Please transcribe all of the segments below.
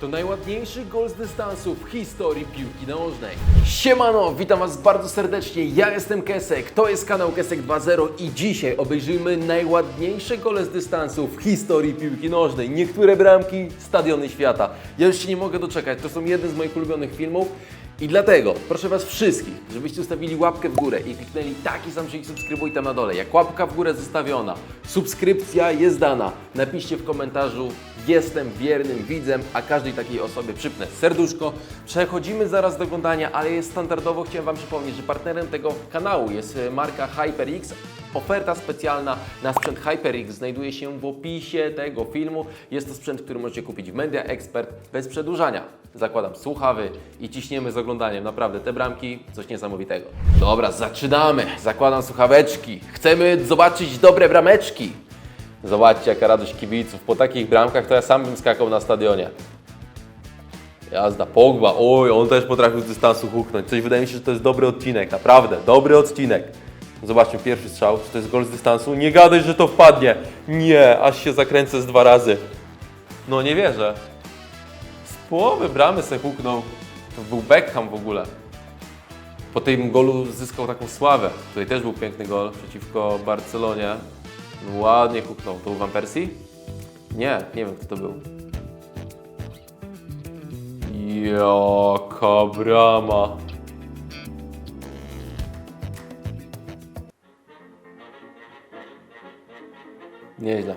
To najładniejszy gol z dystansu w historii piłki nożnej. Siemano, witam Was bardzo serdecznie. Ja jestem Kesek, to jest kanał Kesek 2.0 i dzisiaj obejrzymy najładniejsze gole z dystansu w historii piłki nożnej. Niektóre bramki, stadiony świata. Ja już się nie mogę doczekać, to są jedne z moich ulubionych filmów. I dlatego proszę Was wszystkich, żebyście ustawili łapkę w górę i kliknęli taki sam przycisk subskrybuj tam na dole. Jak łapka w górę zostawiona, subskrypcja jest dana, napiszcie w komentarzu jestem wiernym widzem, a każdej takiej osobie przypnę serduszko. Przechodzimy zaraz do oglądania, ale jest standardowo chciałem Wam przypomnieć, że partnerem tego kanału jest e, marka HyperX. Oferta specjalna na sprzęt HyperX znajduje się w opisie tego filmu. Jest to sprzęt, który możecie kupić w Media Expert bez przedłużania. Zakładam słuchawy i ciśniemy z oglądaniem. Naprawdę, te bramki, coś niesamowitego. Dobra, zaczynamy. Zakładam słuchaweczki. Chcemy zobaczyć dobre brameczki. Zobaczcie, jaka radość kibiców. Po takich bramkach to ja sam bym skakał na stadionie. Jazda, Pogba, oj, on też potrafił z dystansu huknąć. Coś wydaje mi się, że to jest dobry odcinek, naprawdę, dobry odcinek. Zobaczmy, pierwszy strzał, czy to jest gol z dystansu? Nie gadaj, że to wpadnie. Nie, aż się zakręcę z dwa razy. No nie wierzę. Z połowy bramy se huknął. To był Beckham w ogóle. Po tym golu zyskał taką sławę. Tutaj też był piękny gol przeciwko Barcelonie. Ładnie huknął. To był Van Persie? Nie, nie wiem kto to był. Jaka brama. Nieźle.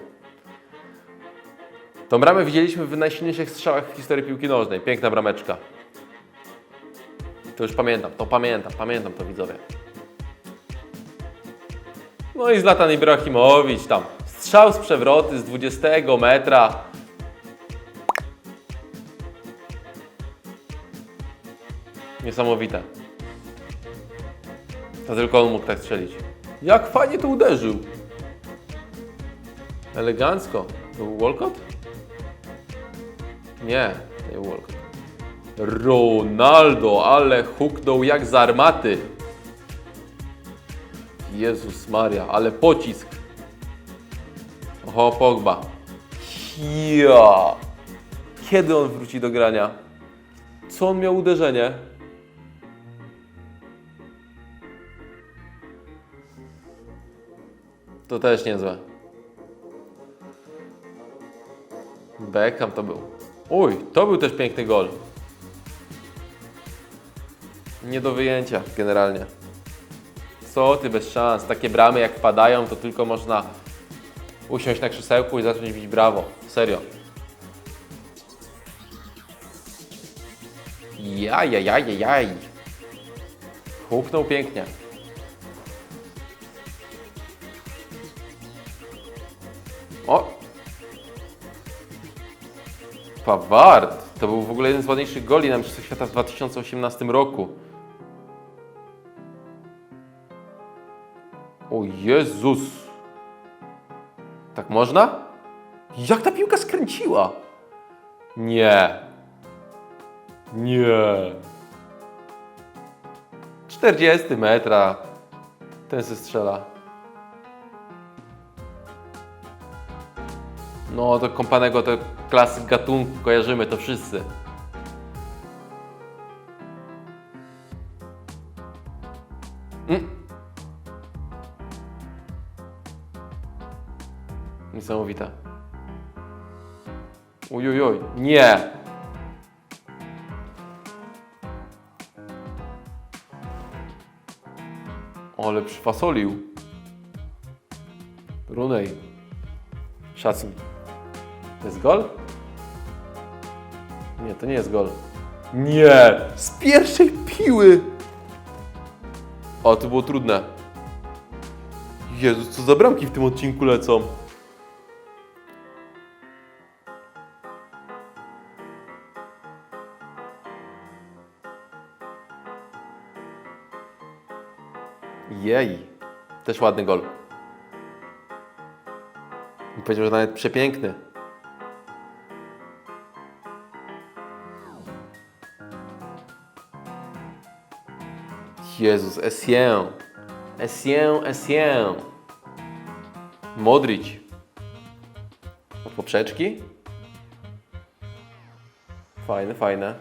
Tą bramę widzieliśmy w najsilniejszych strzałach w historii piłki nożnej. Piękna brameczka. To już pamiętam, to pamiętam, pamiętam to widzowie. No i Zlatan Ibrahimowicz tam. Strzał z przewroty z 20 metra. Niesamowite. To tylko on mógł tak strzelić. Jak fajnie to uderzył. Elegancko. To był Walcott? Nie, nie Walcott. Ronaldo, ale huknął jak z armaty. Jezus Maria, ale pocisk. Oho, Pogba. Ja. Kiedy on wróci do grania? Co on miał uderzenie? To też niezłe. Beckham to był. Uj, to był też piękny gol. Nie do wyjęcia generalnie. Co ty bez szans? Takie bramy jak padają, to tylko można usiąść na krzesełku i zacząć bić brawo. Serio. Jaj, jaj, jaj, jaj. Huknął pięknie. O! Paward! To był w ogóle jeden z ładniejszych goli na Mistrzostwach Świata w 2018 roku. O Jezus! Tak można? Jak ta piłka skręciła? Nie. Nie. 40 metra. Ten se strzela. No to kompanego to klasyk gatunku, kojarzymy to wszyscy. Niesamowite. Ujujuj, nie! Ale przyfasolił. Runej. Szacun. To jest gol? Nie, to nie jest gol. Nie! Z pierwszej piły! O, to było trudne. Jezus, co za bramki w tym odcinku lecą. Jej, też ładny gol. Powiedział, że nawet przepiękny. Jezus, Essien. Essien, Essien. Modric. Od poprzeczki? Fajne, fajne.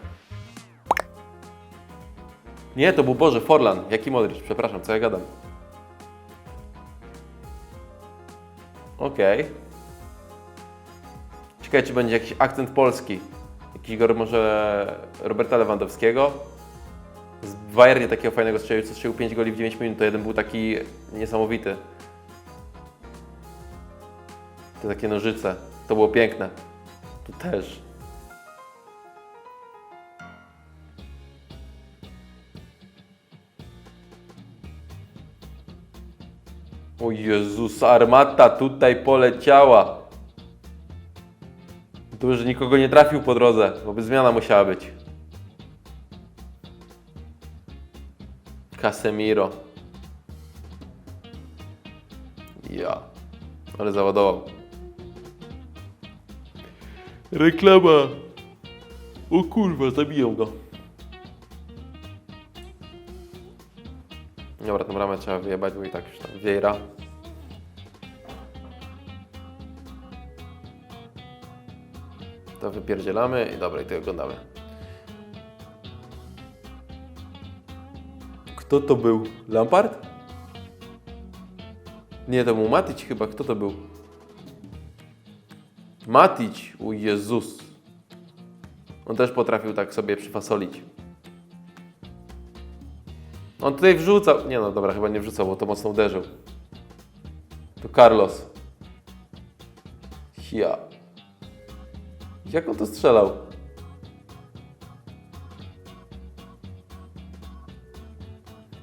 Nie, to był Boże, Forlan. Jaki Modric? Przepraszam, co ja gadam? Okej. Ciekawe, czy będzie jakiś akcent polski. Jakiś może Roberta Lewandowskiego. Z Bayernie takiego fajnego strzelił, co strzelił 5 goli w 9 minut. To jeden był taki niesamowity. Te takie nożyce. To było piękne. Tu też. O Jezus, armata tutaj poleciała. To już nikogo nie trafił po drodze, bo by zmiana musiała być. Casemiro. Ja. Ale załadował. Reklama. O kurwa, zabiją go. Dobra, tą ramę trzeba wyjebać, bo i tak już tam wiejra. To wypierdzielamy i dobra, i to oglądamy. Kto to był? Lampard? Nie, to był Matic chyba. Kto to był? Matic, u Jezus. On też potrafił tak sobie przyfasolić. On tutaj wrzucał. Nie no, dobra, chyba nie wrzucał, bo to mocno uderzył. To Carlos. Ja. Jak on to strzelał?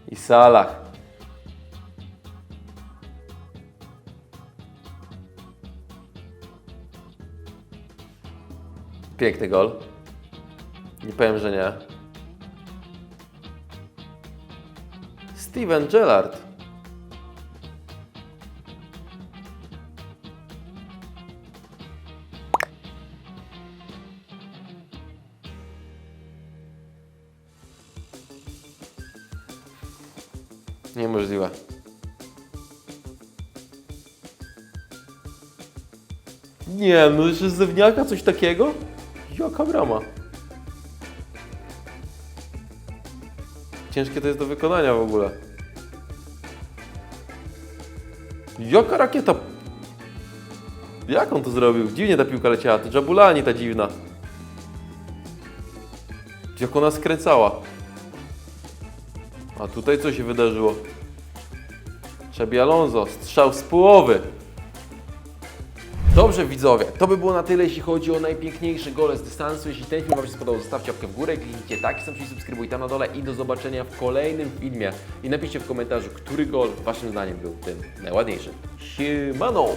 I Salah. Piękny gol. Nie powiem, że nie. Steven Gerrard. Niemożliwe. Nie, no z zewniaka coś takiego? Jaka brama? Ciężkie to jest do wykonania w ogóle. Jaka rakieta? Jak on to zrobił? Dziwnie ta piłka leciała. To Jabulani ta dziwna. Jak ona skręcała. A tutaj co się wydarzyło? Czebi Alonso, strzał z połowy. Dobrze widzowie, to by było na tyle, jeśli chodzi o najpiękniejsze gole z dystansu. Jeśli ten film Wam się spodobał, zostawcie łapkę w górę, kliknijcie tak, sam się subskrybuj tam na dole i do zobaczenia w kolejnym filmie. I napiszcie w komentarzu, który gol Waszym zdaniem był tym najładniejszym. Siemano!